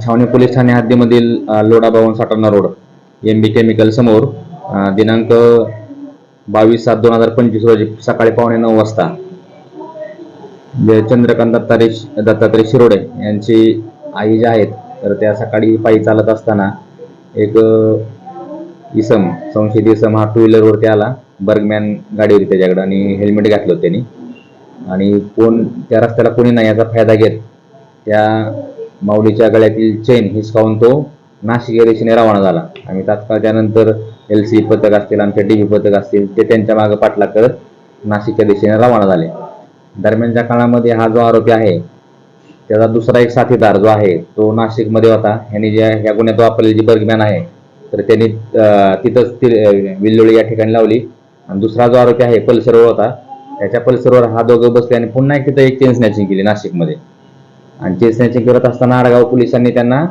छावणी पोलीस ठाणे हद्दीमधील लोडा Lodha Bhavan road M B chemical समोर दिनांक बावीस सात दोन हजार पंचवीस रोजी सकाळी पावणे नऊ वाजता जे चंद्रकांत दत्तारे दत्तात्रय शिरोडे यांची आई जे आहेत तर त्या सकाळी पायी चालत असताना एक इसम संशयित इसम हा टू व्हीलरवरती आला बर्गमॅन गाडी होती त्याच्याकडे आणि हेल्मेट घातलं होतं त्यांनी. आणि कोण त्या रस्त्याला कोणी नाही याचा फायदा घेत त्या माऊलीच्या गळ्यातील चेन हिसकावून तो नाशिक या दिशेने रवाना झाला. आम्ही तात्काळ त्यानंतर एल सी पथक असतील आमच्या डी पथक असतील ते त्यांच्या मागे पाठलाग करत नाशिकच्या दिशेने रवाना झाले. दरम्यानच्या काळामध्ये हा जो आरोपी आहे त्याचा दुसरा एक साथीदार जो आहे तो नाशिकमध्ये होता. ह्यांनी ज्या ह्या गुन्ह्यात वापरलेली जी बर्गमॅन आहे तर त्यांनी तिथंच ती विल्लोळी या ठिकाणी लावली. आणि दुसरा जो आरोपी आहे पल्सरवर होता. त्याच्या पल्सरवर हा दोघं बसले आणि पुन्हा एक तिथं एक चेन स्नॅचिंग केली नाशिकमध्ये. आणि चेन स्नॅचिंग करत असताना आडगाव पोलिसांनी त्यांना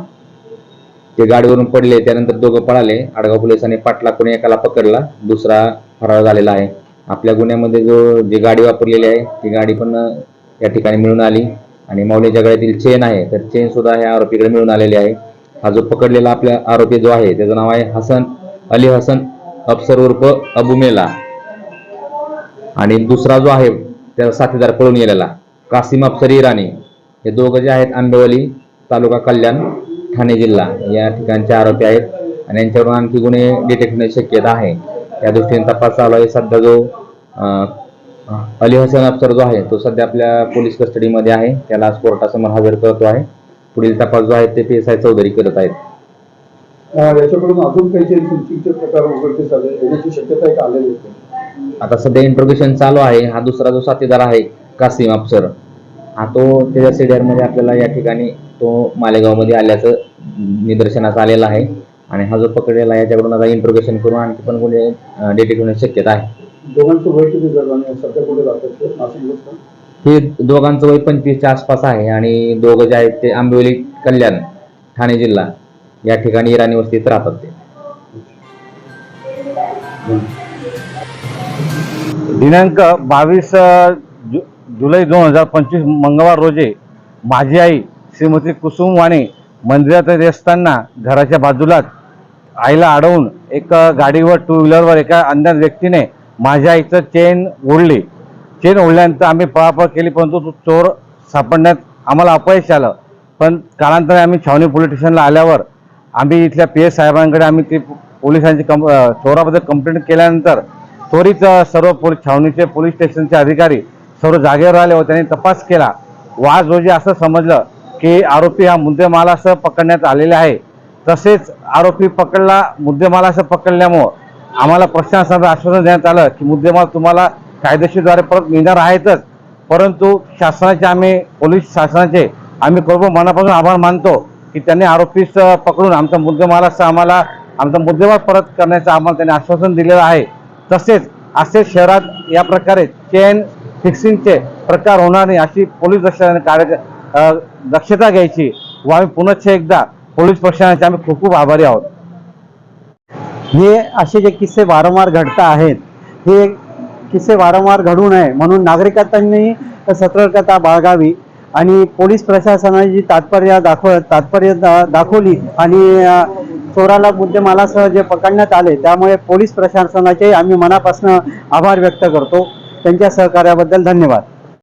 ते गाडीवरून पडले त्यानंतर दोघं पळाले. आडगाव पोलिसांनी पाटला कोणी एकाला पकडला. दुसरा फरार झालेला आहे. आपल्या गुन्ह्यामध्ये जो जी गाडी वापरलेली आहे ती गाडी पण या ठिकाणी मिळून आली. आणि माऊलीच्या गळ्यातील चेन आहे तर चेन सुद्धा ह्या आरोपीकडे मिळून आलेली आहे. हा जो पकडलेला आपला आरोपी जो आहे त्याचं नाव आहे हसन अली हसन अफसर उर्फ अबुमेला आणि दुसरा जो आहे त्याचा साथीदार पळून गेलेला कासिम अफसर इराणी. हे दोघं जे आहेत आंबेवली तालुका कल्याण ठाणे जिल्हा. या ठिकाणचे आरोपी आहेत आणि यांच्यावरून आणखी गुन्हे डिटेक्ट होण्याची शक्यता आहे. या दृष्टीने तपास चालू आहे. सध्या जो अली हसन अफसर जो आहे तो सध्या आपल्या पोलीस कस्टडीमध्ये आहे. त्याला आज कोर्टासमोर हजर करतो आहे. पुढील तपास जो आहे ते पी एस आय चौधरी करत आहेत. याच्याकडून अजून काही प्रकार उघडकीस शक्यता आलेली आता सध्या इंट्रोगेशन चालू आहे. हा दुसरा जो साथीदार आहे कासिम अफसर. हा तो त्याच्या सीडीआरमध्ये आपल्याला या ठिकाणी तो मालेगावमध्ये आल्याचं निदर्शनास आलेला आहे. आणि हा जो पकडलेला आहे याच्याकडून आता इंट्रोगेशन करून आणखी पण गुन्हे डिटेक्ट होण्याची शक्यता आहे. दोघांचं वय किती झालं आणि सध्या कुठे राहतात ते? नाशिक हे दोघांचं वय पंचवीसच्या आसपास आहे आणि दोघं जे आहेत ते आंबिवली कल्याण ठाणे जिल्हा या ठिकाणी इराणी वस्तीत राहतात ते. दिनांक बावीस जुलै दोन हजार पंचवीस मंगळवार रोजी माझी आई श्रीमती कुसुम वाणे मंदिरात येत असताना घराच्या बाजूलाच आईला अडवून एक गाडीवर टू व्हीलरवर एका अज्ञात व्यक्तीने माझ्या आईचं चेन ओढली. चेन ओढल्यानंतर आम्ही पळापळ केली परंतु तो चोर सापडण्यात आम्हाला अपयश आलं. पण कालांतराने आम्ही छावणी पोलीस स्टेशनला आल्यावर आम्ही इथल्या पी एस साहेबांकडे आम्ही ती पोलिसांची कं चोराबद्दल कंप्लेंट केल्यानंतर त्वरित सर्व पोलीस छावणीचे पोलीस स्टेशनचे अधिकारी सर्व जागेवर आले व त्यांनी तपास केला. वाज रोजी असं समजलं की आरोपी हा मुद्देमालासह पकडण्यात आलेला आहे. तसेच आरोपी पकडला मुद्देमालासह पकडल्यामुळं आम्हाला प्रशासनाचं आश्वासन देण्यात आलं की मुद्देमाल तुम्हाला कायदेशीरद्वारे परत मिळणार आहेतच. परंतु शासनाचे आम्ही पोलीस शासनाचे आम्ही प्रभू मनापासून आभार मानतो की त्यांनी आरोपीस पकडून आमचा मुद्देमालासह आम्हाला आमचा मुद्देमाल परत करण्याचं आम्हाला त्यांनी आश्वासन दिलेलं आहे. तसेच असे शहरात या प्रकारे चेन फिक्सिंगचे प्रकार होणार नाही अशी पोलीस दक्षाने कार्य दक्षता घ्यायची व आम्ही पुनश्च एकदा पोलीस प्रशासनाचे आम्ही खूप खूप आभारी आहोत. हे असे जे किस्से वारंवार घडत आहेत हे किस्से वारंवार घडू नये म्हणून नागरिकांनी सतर्कता बाळगावी आणि पोलीस प्रशासनाने जी तात्पर्य दाखव तात्पर्य दा- दाखवली आणि चोराला मुद्देमालासह जे पकडण्यात आले त्यामुळे पोलीस प्रशासनाचे आम्ही मनापासून आभार व्यक्त करतो. त्यांच्या सहकार्याबद्दल धन्यवाद.